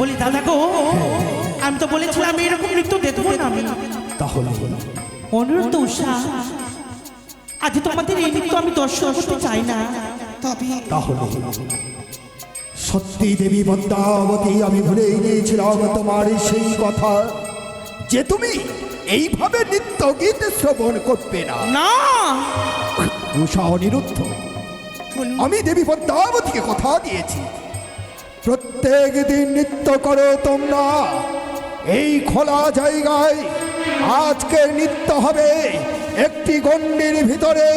বলি দাদা গো আমি তো বলেছিলাম এরকম নৃত্য দেখব না আমি। তাহলে? অনুরোধ উষা আজ তোমাদের এই নৃত্য আমি দর্শন করতে চাই না। তবে তাহলে? সত্যি দেবী পদ্মাবতী আমি ভুলেই গিয়েছিলাম তোমার সেই কথা যে তুমি এইভাবে নিত্য গীত শ্রবণ করবে না। না! উষা অনিরুদ্ধ আমি দেবী পদ্মাবতীকে কথা দিয়েছি। প্রত্যেক দিন নৃত্য করো তোমরা। এই খোলা জায়গায় আজকে নৃত্য হবে একটি গণ্ডির ভিতরে।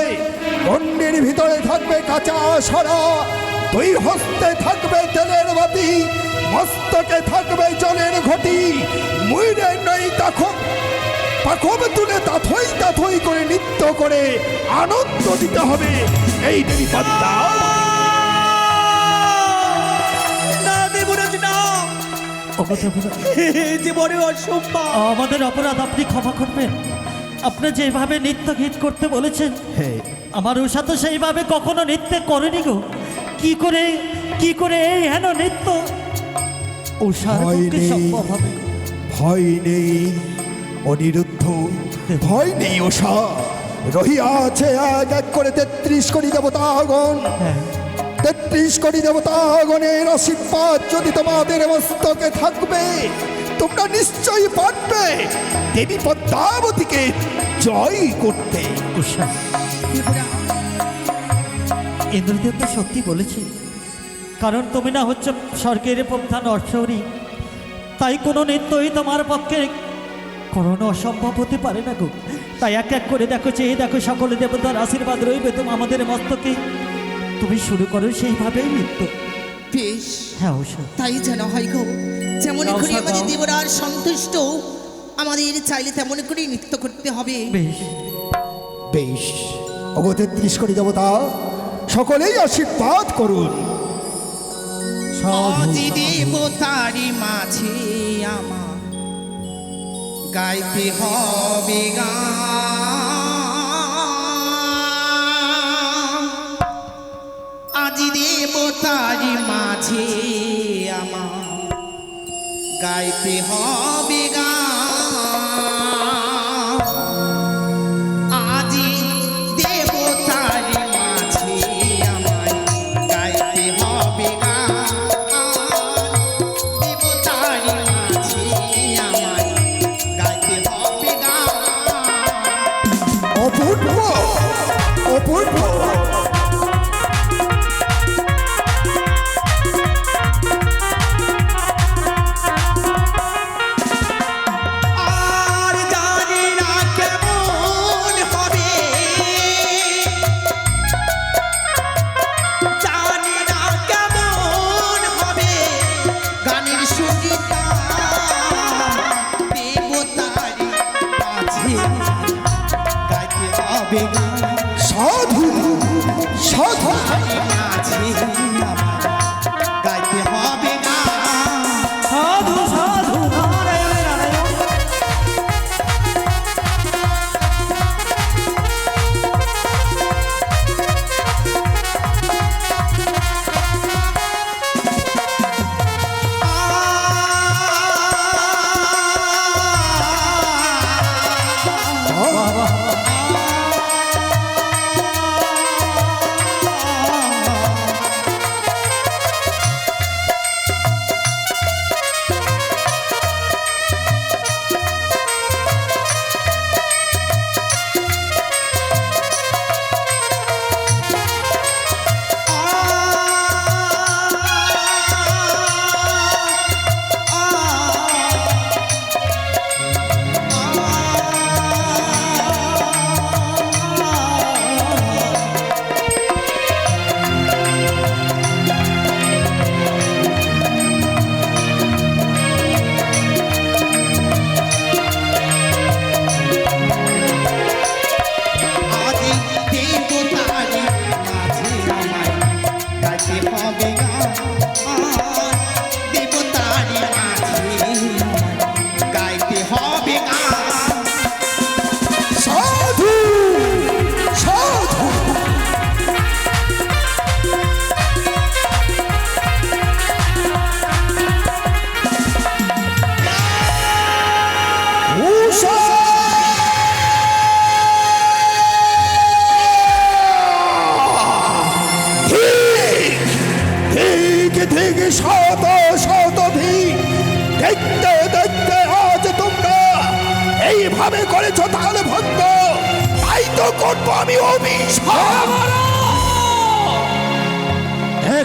গণ্ডির ভিতরে থাকবে কাঁচা সরা দুই হস্তে থাকবে তেলের বাতি, মস্তকে থাকবে জলের ঘটি। মুইরে নই তখন পাখম তুলে তাথই তাথই করে নৃত্য করে আনন্দ দিতে হবে। এই দেবী পদ্মা। বড় অসম্ভব। আমাদের অপরাধ আপনি ক্ষমা করবেন। আপনি যেভাবে নৃত্য গীত করতে বলেছেন হ্যাঁ আমার উষা তো সেইভাবে কখনো নৃত্য করেনি গো। কি করে কি করে এই হেন নৃত্য? উষার ভয় পক্ষে নেই সম্ভব হবে ভয় নেই অনিরুদ্ধ। ভয় নেই ওষা রহিয়া আছে এক এক করে তেত্রিশ কোটি দেবতাগণ। হ্যাঁ। তেত্রিশ কোটি দেবতাগণের আশীর্বাদ যদি তোমাদের মস্তকে থাকবে, তোমরা নিশ্চয়ই পারবে। দেবী পদ্মাবতীকে জয় করতে। ইন্দ্রদেব তো সত্যি বলেছে, কারণ তুমি না হচ্ছে স্বর্গের প্রধান অর্শরী তাই কোনো নৃত্যই তোমার পক্ষে কোনো অসম্ভব হতে পারে না গো। তাই এক এক করে দেখো চেয়ে দেখো সকলে দেবতার আশীর্বাদ রইবে তুমি আমাদের মস্তকে। তুমি শুরু করো সেইভাবেই নৃত্য। বেশ। হ্যাঁ উষা তাই যেন হয় গো। যেমন করে। আমাদের দেবরার সন্তুষ্ট আমাদের চাইলে তেমন করে নৃত্য করতে হবে। বেশ। বেশ। দেবতা সকলেই আশীর্বাদ করুন। আজি দেবতারি মাঝে আমার গাইতে হবে গান। আজি দেবতারি মাঝে আমার। গাইতে হবে গান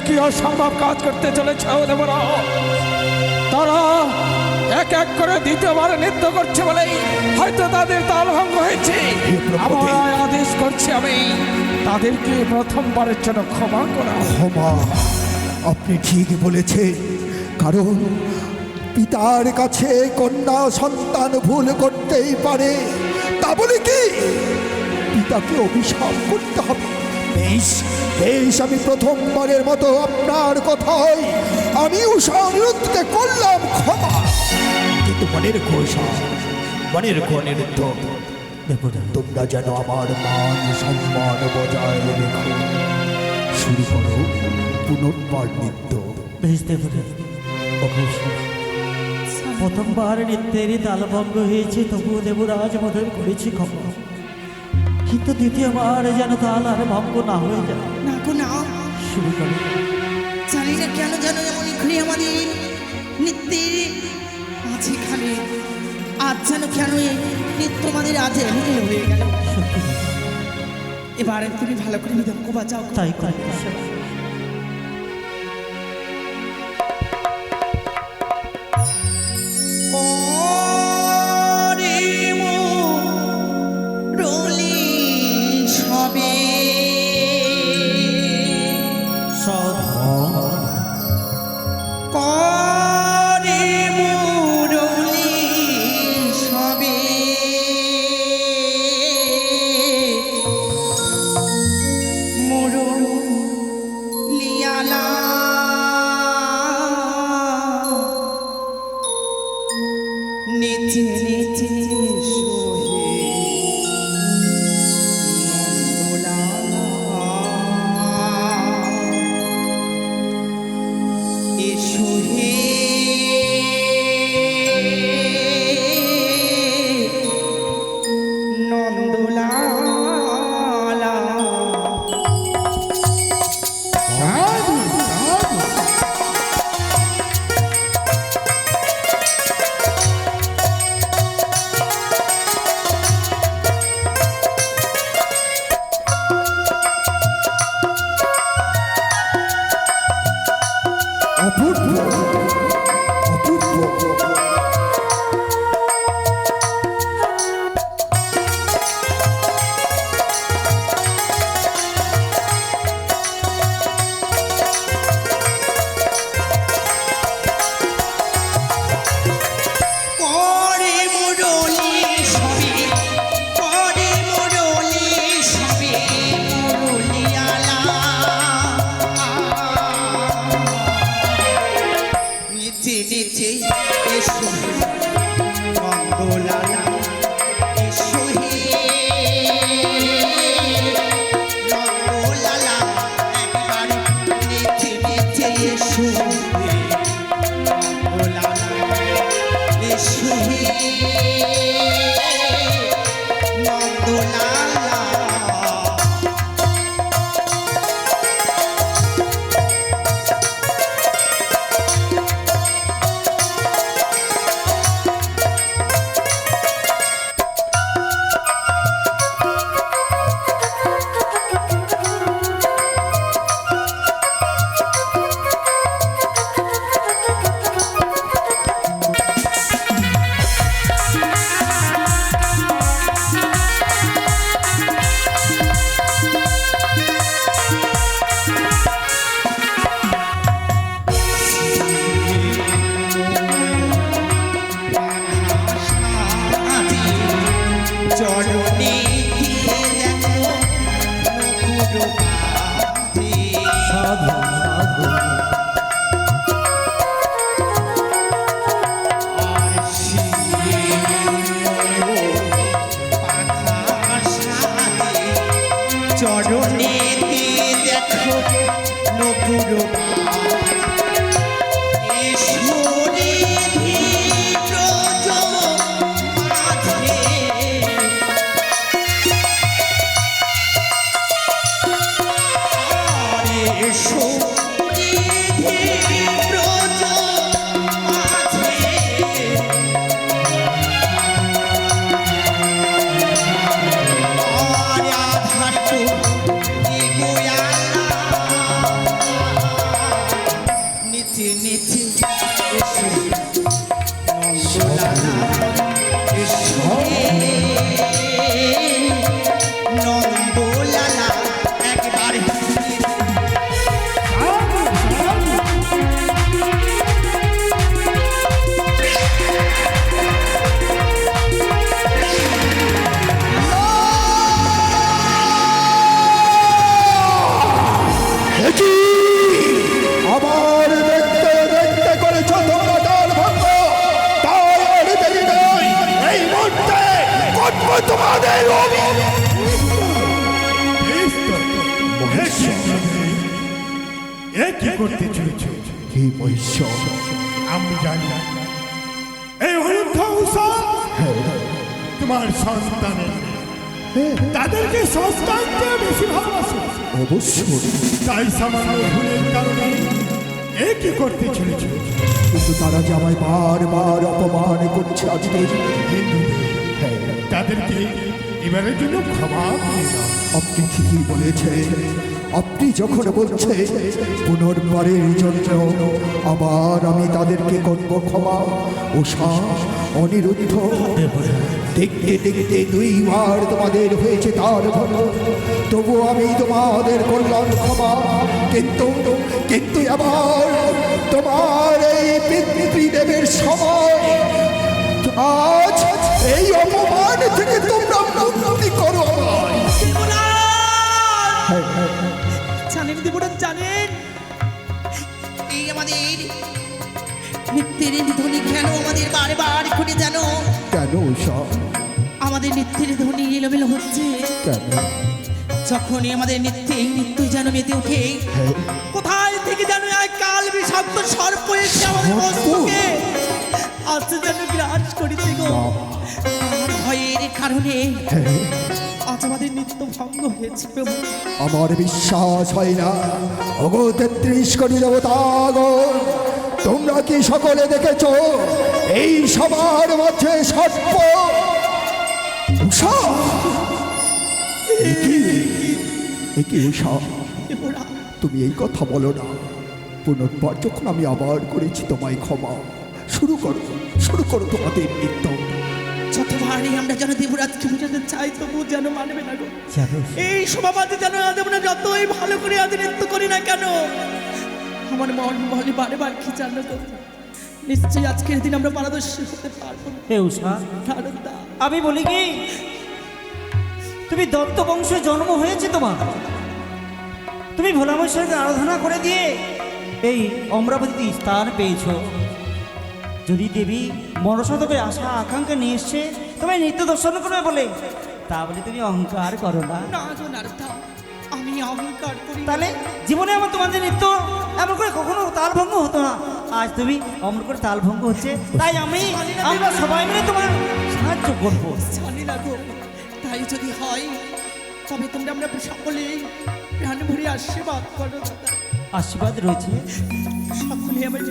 একই অসম্ভব কাজ করতে চলেছে দেবরা? তারা এক এক করে দ্বিতীয়বার নৃত্য করছে বলেই হয়তো তাদের তাল ভঙ্গ হয়েছে। আমার আদেশ করছি আমি তাদেরকে প্রথমবারের জন্য ক্ষমা করা। ক্ষমা আপনি ঠিক বলেছেন কারণ পিতার কাছে কন্যা সন্তান ভুল করতেই পারে। তা বলে কি? পিতাকে অভিশাপ করতে হবে। বেশ বেশ আমি প্রথমবারের মতো আপনার কথাই আমি উষা অনিরুদ্ধকে করলাম ক্ষমা। কিন্তু মনের ঘোষা, মনের ঘনের দেবরাজ তোমরা যেন আমার মান সম্মান বজায় রেখো। শুরু করো পুনর্বার নৃত্য। বেশ অবশ্যই প্রথমবার নৃত্যেরই তালভঙ্গ হয়েছে, তবুও দেবরাজ মধুর করেছি খবর কিন্তু দ্বিতীয়বার যেন তাহলে আর ভঙ্গ না হয়ে যায়। না গো না। শুরু করে। জানি না কেন যেন যেমন এখানে আমাদের নিত্যে আছে খালি আজ যেন কেন নিত্য আমাদের আজ এমন হয়ে গেল। এবার তুমি ভালো করে নিতে কোবা যাও তাই করে। নকুর করতে চলেছ। কি মহিষ্য আমি জানি এই হলুদ উষা তোমার সন্তানের। তাদেরকে সন্তানকে বেশি ভালোবাসো। অবশ্যই। তাই সামান্য ভুলের কারণে এ কি করতে চলেছ? কিন্তু তারা যে আমায় বারবার অপমান করছে আজকে হ্যাঁ। তাদেরকে এবারের জন্য ক্ষমা। আপনি ঠিকই বলেছেন। আপনি যখন বলছে পুনর্বারের জন্য আবার আমি তাদেরকে করব ক্ষমা উষা অনিরুদ্ধ দেখতে দেখতে দুইবার তোমাদের হয়েছে তার ভালো তবু আমি তোমাদের করলাম ক্ষমা কিন্তু কিন্তু আবার তোমার এই পিতৃদেবের সময় আজ এই অপমান থেকে তোমরা মুক্তি করো আমায়। জানেন দেবরাজ জানেন? এই আমাদের নিত্যের ধ্বনি কেন আমাদের বারে বারবার ঘটে যেন? কেন উষা আমাদের নিত্যের ধ্বনি এলোমেলো হচ্ছে। কেন? যখনই আমাদের নৃত্যে এই নৃত্য যেন মেতে ওঠে হ্যাঁ। কোথায় থেকে যেন এক কাল বিষাক্ত সর্প এসে আমাদের? মস্তকে আজ যেন গ্রাস করেছে গো। ভয়ের কারণে হ্যাঁ। আজ আমাদের নৃত্য ভঙ্গ হয়েছে প্রভু। আমার বিশ্বাস হয় না। ওগো তেত্রিশ কোটি দেবতাগো তোমরা কি সকলে দেখেছ? এই সবার মধ্যে সর্প। উষা! উষা? তুমি এই কথা বলো না। পুনর্বার যখন আমি আবার করেছি তোমায় ক্ষমা শুরু করো শুরু করো তোমাদের নৃত্য যতবারই আমরা যেন দেবরাজকে বুঝাতে চাই তবু যেন মানবে না গো। এই যেন আজ আমরা যতই ভালো করে আজ নৃত্য করি না কেন আমার মন বলে বারে বার কি জানো তো নিশ্চয়ই আজকের দিন আমরা পারদর্শী হতে পারব না। হে উষা আমি বলি কি তুমি দত্ত বংশে জন্ম হয়েছে তোমার। তুমি ভোলা ভোলামশাইকে আরাধনা করে দিয়ে এই অমরাবতীতে স্থান পেয়েছ। যদি দেবী মনসতবে আশা আকাঙ্ক্ষা নিয়ে এসছে তোমায় নিত্য দর্শন করবে বলে। তা বলে তুমি অহংকার করো না। আমি অহংকার করি তাহলে জীবনে আমার তোমাদের নৃত্য এমন করে কখনো তালভঙ্গ হতো না। আজ তুমি অমন করে তালভঙ্গ হচ্ছে তাই আমি আমরা সবাই মিলে তোমার সাহায্য করব। তাই যদি হয় তবে তোমরা আমরা সকলে প্রাণ ভরে আশীর্বাদ করো দাদা। আশীর্বাদ রয়েছে। সকলে আমার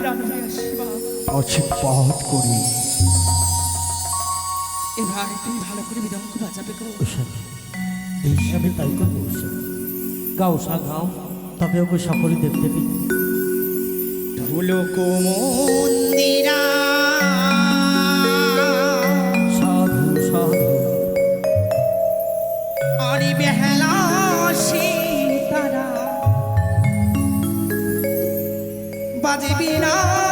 আশীর্বাদ। আশীর্বাদ করি। এবার তুমি ভালো করে মৃদঙ্গ বাজাবে গো এই হিসাবে তাই করব গাও সা গাও তবে ওকে সকলে দেখতে পেয়ে ঢোলক মন্দিরা বাজে বিনায়ক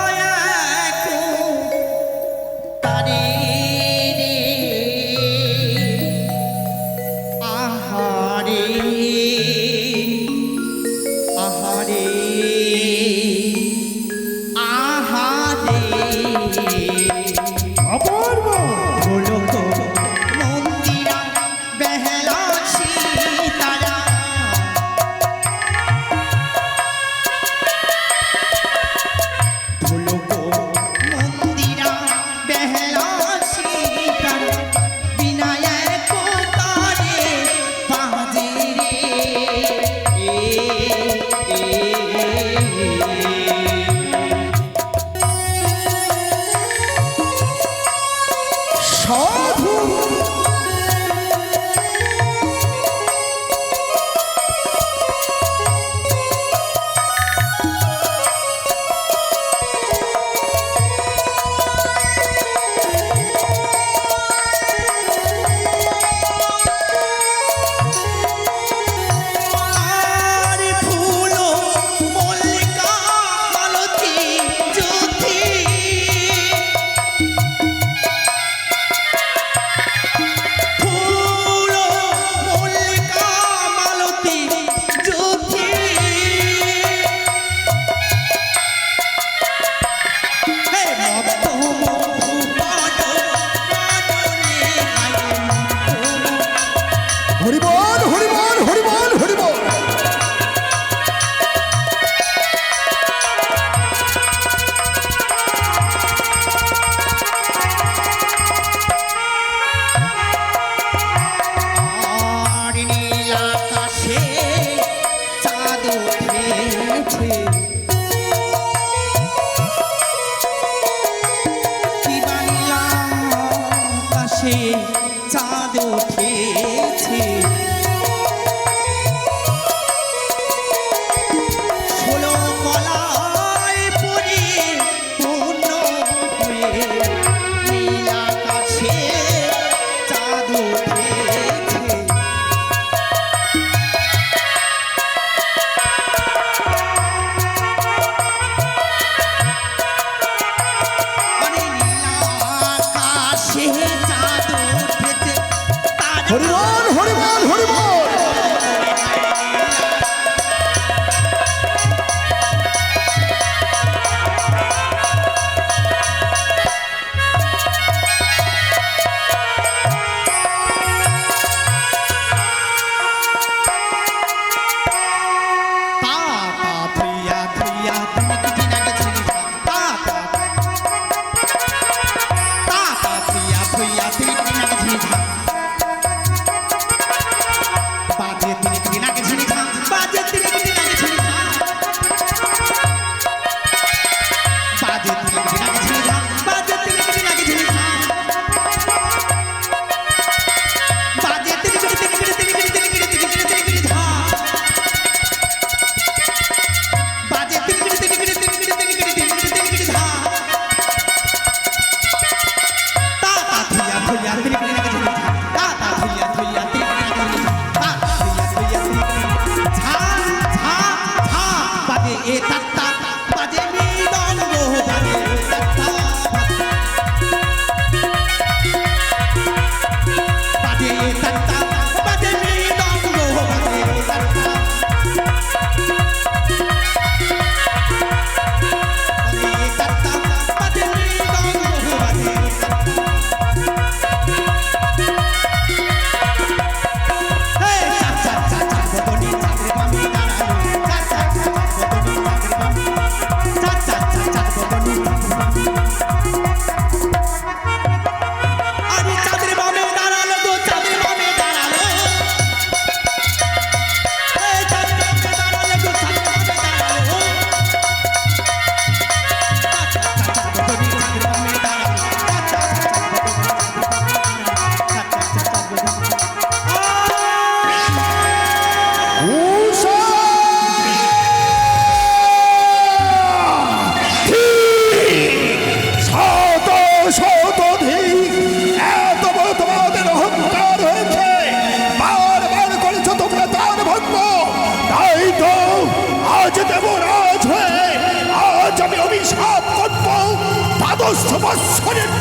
Eita! Tá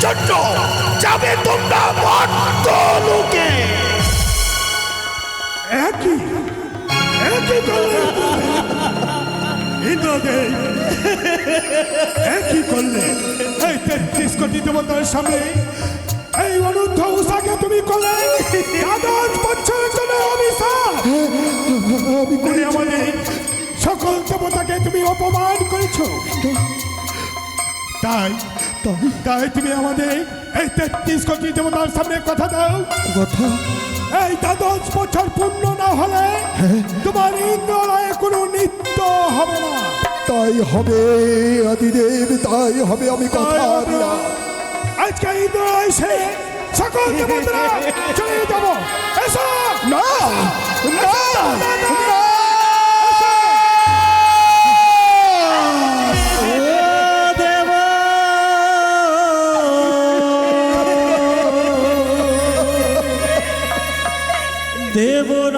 জন্য যাবে তোমরা ভট্টলোকে একই একই ইন্দ্রদেব একই করলে। এই তেত্রিশ কোটি দেবতার সামনে এই অনুদ্ধ উষাকে তুমি করলে। আদান পশ্চিমের জন্য অভিশাপ আমি করে আমাদের সকল দেবতাকে তুমি অপমান করেছ। তাই সত্য তাই তুমি আমাদের এই তেত্রিশ কোটি দেবতার সামনে কথা দাও কথা এই দ্বাদশ বছর পূর্ণ না হলে তোমার ইন্দ্রায় কোনো নিত্য হবে না তাই হবে আদিদেব তাই হবে আমি কথা আজকে ইন্দ্রায় সে সকল দেবতরা চলে যাব এসো না না না devora.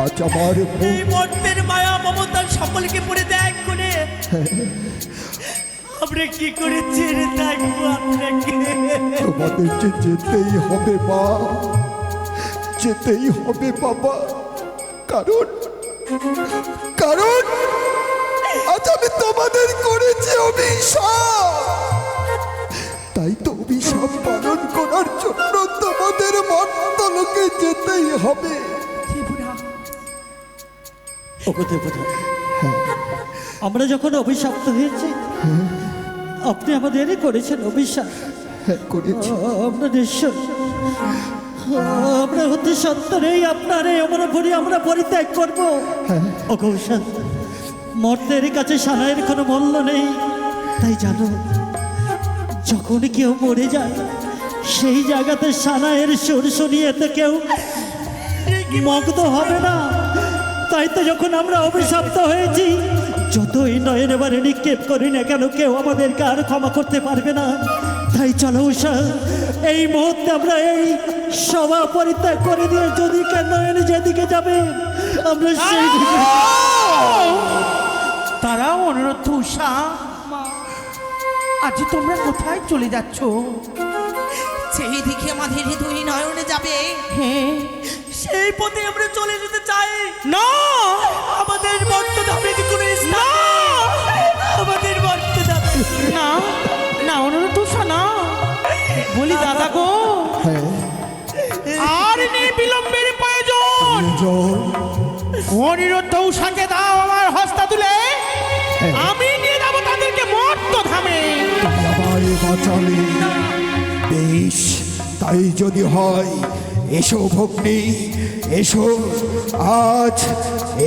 আজ আমার এই মর্তের মায়া মমতার সকলকে পড়ে দেখ করে আমরা কি করে ছেড়ে থাকব আপনাকে? তোমাদের যে যেতেই হবে মা যেতেই হবে বাবা। কারণ কারণ আজ আমি তোমাদের করেছি অভিশাপ। তাই তো অভিশাপ পালন করার জন্য তোমাদের মর্তলোকে যেতেই হবে। দেবতা আমরা যখন অভিশপ্ত হয়েছি আপনি আমাদেরই করেছেন অভিশাপ। হ্যাঁ আমরা নিশ্চয় আমরা হতে সত্তরেই আপনার এই অমর ভরি আমরা পরিত্যাগ করব। অকৌশল মর্তের কাছে সানাইয়ের কোনো মূল্য নেই। তাই জানো যখন কেউ মরে যায় সেই জায়গাতে সানাইয়ের সুর শুনিয়ে তো কেউ মগ্ন হবে না। তাই তো যখন আমরা অভিশপ্ত হয়েছি যতই নয়ন এবারে নিক্ষেপ করি না কেন কেউ আমাদেরকে আর ক্ষমা করতে পারবে না। তাই চলো উষা এই মুহূর্তে আমরা এই সভা পরিত্যাগ করে দিয়ে যদি কেন নয়ন যেদিকে যাবে আমরা সেই দিকে তারাও অনুরোধ উষা আজ তোমরা কোথায় চলে যাচ্ছ? সেই দিকে আমাদের দুই নয়নে যাবে। হ্যাঁ সেই পথে আমরা চলে যেতে চাই। না! আমাদের বর্ত ধামে কোনো না! আমাদের বর্ত না না অনুরোধ উষা না। বলি দাদা গো। হ্যাঁ। আর নেই বিলম্বের প্রয়োজন। অনিরুদ্ধ উষাকে দাও আমার হস্তা তুলে। আমি নিয়ে যাব তাদেরকে মর্ত ধামে। বেশ তাই যদি হয় এসো ভগ্নি, এসো। আজ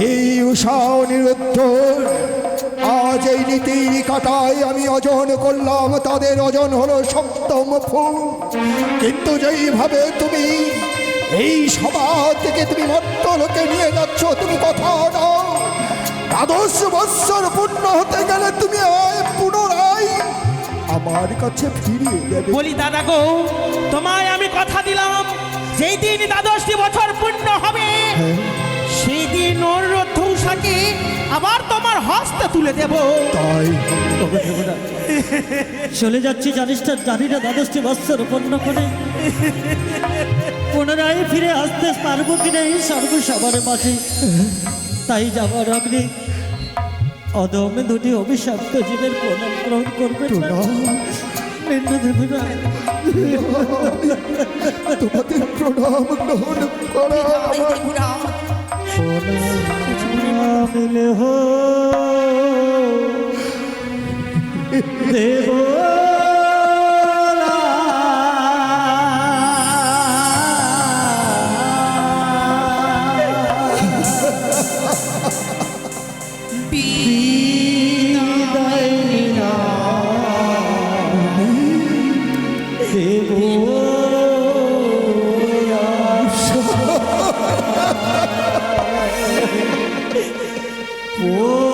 এই উষা অনিরুদ্ধ আজ এই নীতির কাটায় আমি অজন করলাম, তাদের অজন হলো সপ্তম ফুল। কিন্তু যেইভাবে তুমি এই সভা থেকে তুমি মত্তলোকে নিয়ে যাচ্ছ, তুমি কথা দাও। দ্বাদশ বৎসর পূর্ণ হতে গেলে তুমি আয় পুনরায় আমার কাছে ফিরিয়ে বলি, দাদা গো, তোমায় আমি কথা দিলাম। যেই দিন দ্বাদশটি বছর পূর্ণ হবে সেই দিন অনুরোধ উষাকে আবার তোমার হস্তে তুলে দেব। তাই? চলে যাচ্ছি জানিস না জানি না দ্বাদশটি বৎসর পূর্ণ করে। পুনরায় ফিরে আসতে পারব কিনা এই সর্বসবার মাঝে। তাই যাবার অগ্নি অদমে দুটি অভিশপ্ত জীবের প্রণাম গ্রহণ করবেন না নিন্নদেবরা তোমাদের প্রণাম গ্রহণ করা Whoa.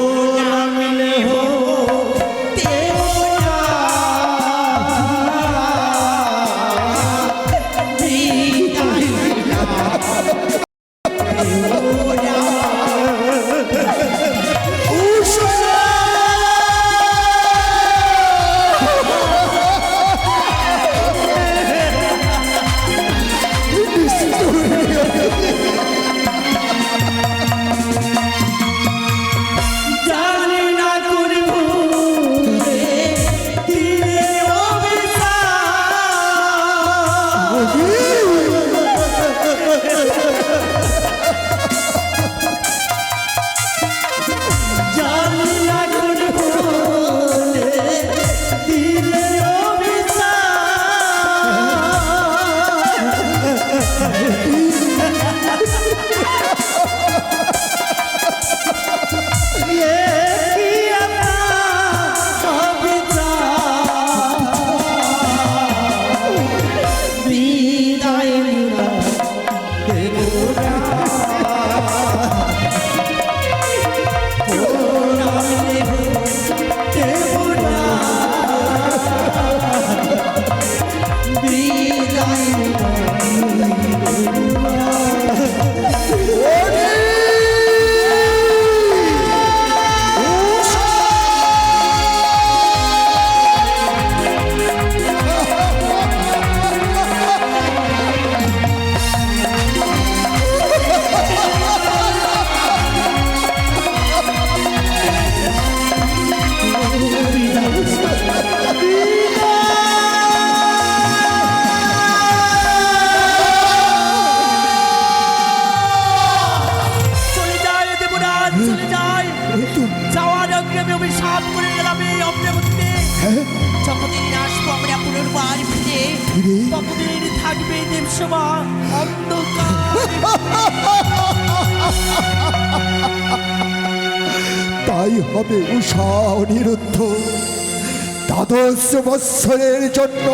বৎসরের জন্য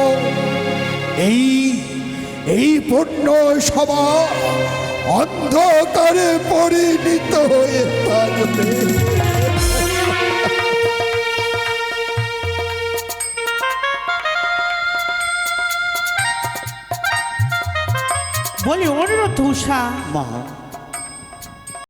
এই এই পূর্ণ সভা অন্ধকারে পরিণত হয়ে থাকবে। বলি অনুরোধ উষা মা।